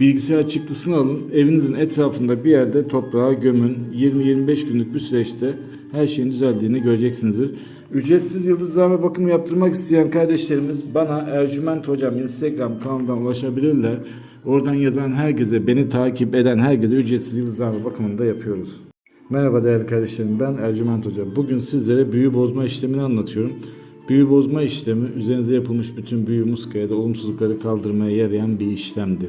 Bilgisayar çıktısını alın, evinizin etrafında bir yerde toprağa gömün. 20-25 günlük bir süreçte her şeyin düzeldiğini göreceksinizdir. Ücretsiz yıldızlama bakımı yaptırmak isteyen kardeşlerimiz bana Ercüment Hocam Instagram kanalından ulaşabilirler. Oradan yazan herkese, beni takip eden herkese ücretsiz yıldızlama bakımını da yapıyoruz. Merhaba değerli kardeşlerim, ben Ercüment Hoca. Bugün sizlere büyü bozma işlemini anlatıyorum. Büyü bozma işlemi üzerinize yapılmış bütün büyü muskaya da olumsuzlukları kaldırmaya yarayan bir işlemdir.